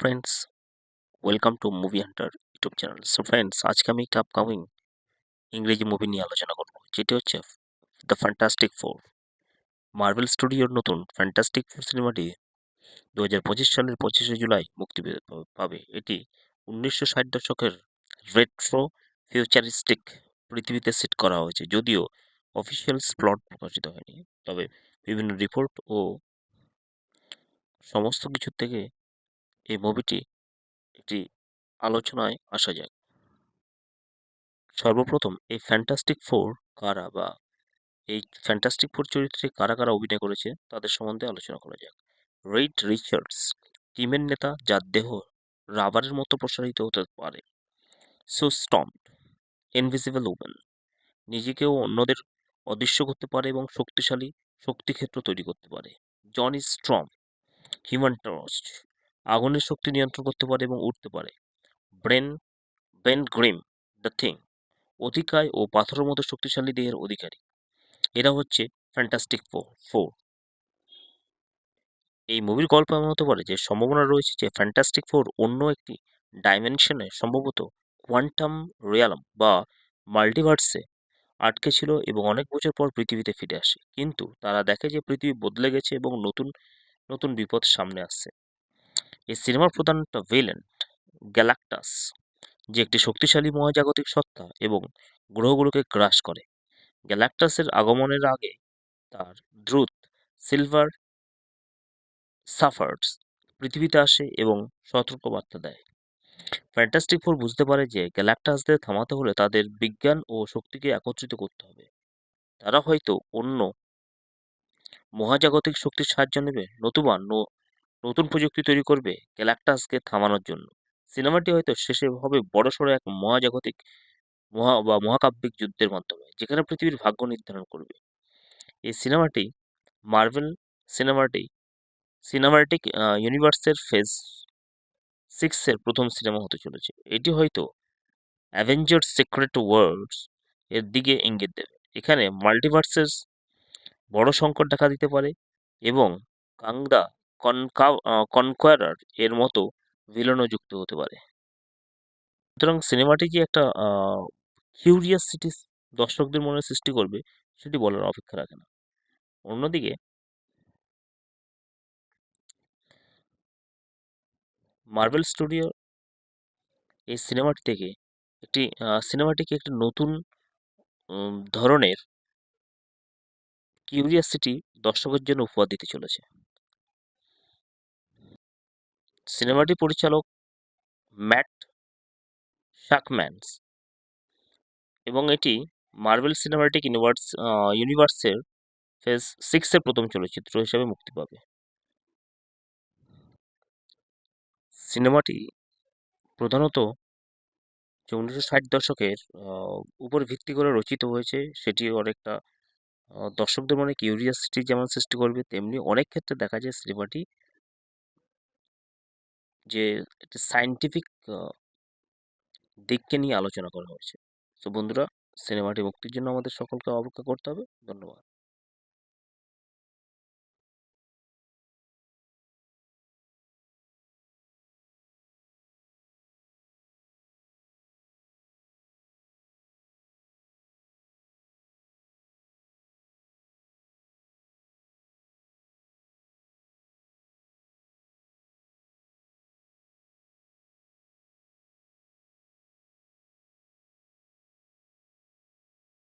Friends welcome to Movie Hunter YouTube channel so friends আজকে আমি একটা আপকামিং ইংরেজি মুভি নিয়ে আলোচনা করব। যেটি হচ্ছে দ্য ফ্যান্টাস্টিক ফোর মার্বেল স্টুডিওর নতুন ফ্যান্টাস্টিক ফোর সিনেমাটি দু হাজার পঁচিশ সালের পঁচিশে জুলাই মুক্তি পাবে। এটি উনিশশো ষাট দশকের রেট্রো ফিউচারিস্টিক পৃথিবীতে সেট করা হয়েছে। যদিও অফিসিয়াল প্লট প্রকাশিত হয়নি। তবে বিভিন্ন রিপোর্ট ও সমস্ত কিছুর থেকে এই মুভিটি একটি আলোচনায় আসা যাক। সর্বপ্রথম, এই ফ্যান্টাস্টিক ফোর কারা বা এই ফ্যান্টাস্টিক ফোর চরিত্রে কারা কারা অভিনয় করেছে তাদের সম্বন্ধে আলোচনা করা যাক। রেড রিচার্ডস টিমের নেতা যার দেহ রাবারের মতো প্রসারিত হতে পারে। সো স্টম্প ইনভিজিবল ওমেন, নিজেকেও অন্যদের অদৃশ্য করতে পারে এবং শক্তিশালী শক্তিক্ষেত্র তৈরি করতে পারে। John is strong human trust আগুনের শক্তি নিয়ন্ত্রণ করতে পারে এবং উঠতে পারে। Brain Ben Grimm, the Thing, অধিকায় ও পাথরের মতো শক্তিশালী দেহের অধিকারী। এরা হচ্ছে ফ্যান্টাস্টিক ফোর। এই মুভির গল্প এমন হতে পারে যে, সম্ভাবনা রয়েছে যে, ফ্যান্টাস্টিক ফোর অন্য একটি ডাইমেনশনে সম্ভবত কোয়ান্টাম রিয়ালম বা মাল্টিভার্সে আটকে ছিল এবং অনেক বছর পর পৃথিবীতে ফিরে আসে। কিন্তু তারা দেখে যে, পৃথিবী বদলে গেছে এবং নতুন নতুন বিপদ সামনে আসছে। এই সিনেমার প্রধান একটা ভিলেন্ট গ্যালাক্টাস যে একটি শক্তিশালী মহাজাগতিক সত্তা এবং গ্রহগুলোকে গ্রাস করে। গ্যালাক্টাসের আগমনের আগে তার দ্রুত সিলভার সাফার্স পৃথিবীতে আসে এবং সতর্কবার্তা দেয়। ফ্যান্টাস্টিক ফোর বুঝতে পারে যে গ্যালাক্টাসদের থামাতে হলে তাদের বিজ্ঞান ও শক্তিকে একত্রিত করতে হবে। তারা হয়তো অন্য মহাজাগতিক শক্তির সাহায্য নেবে, নতুবা নতুন প্রযুক্তি তৈরি করবে গ্যালাক্টাসকে থামানোর জন্য। সিনেমাটি হয়তো শেষে হবে বড়সড় এক মহাজাগতিক মহা বা মহাকাব্যিক যুদ্ধের মাধ্যমে, যেখানে পৃথিবীর ভাগ্য নির্ধারণ করবে। এই সিনেমাটি মার্ভেল সিনেমাটি, সিনেমাটিক ইউনিভার্সের ফেজ সিক্সের প্রথম সিনেমা হতে চলেছে। এটি হয়তো অ্যাভেঞ্জার সিক্রেট ওয়ার্ল্ডস এর দিকে ইঙ্গিত দেবে। এখানে মাল্টিভার্সেস বড় সংকট দেখা দিতে পারে এবং কাংদা কনকা কনকোয়ারার এর মতো ভিলেনও যুক্ত হতে পারে। সুতরাং সিনেমাটি যে একটা কিউরিয়াসিটি দর্শকদের মনে সৃষ্টি করবে, সেটি বলার অপেক্ষা রাখে না। অন্যদিকে মার্বেল স্টুডিও এই সিনেমাটি থেকে একটি সিনেমাটিকে একটি নতুন ধরনের কিউরিয়াসিটি দর্শকের জন্য উপহার দিতে চলেছে। সিনেমাটি পরিচালক ম্যাট শাকম্যানস এবং এটি মার্বেল সিনেমাটিক ইউনিভার্স ইউনিভার্সের ফেজ সিক্সের প্রথম চলচ্চিত্র হিসেবে মুক্তি পাবে। সিনেমাটি প্রধানত যে উনিশশো ষাট দশকের উপর ভিত্তি করে রচিত হয়েছে। সেটি অনেকটা দর্শকদের মনে কিউরিয়াসিটি যেমন সৃষ্টি করবে, তেমনি অনেক ক্ষেত্রে দেখা যায় সিনেমাটি যে একটি সায়েন্টিফিক দিককে নিয়ে আলোচনা করা হয়েছে। তো বন্ধুরা, সিনেমাটি মুক্তির জন্য আমাদের সকলকে অপেক্ষা করতে হবে। ধন্যবাদ।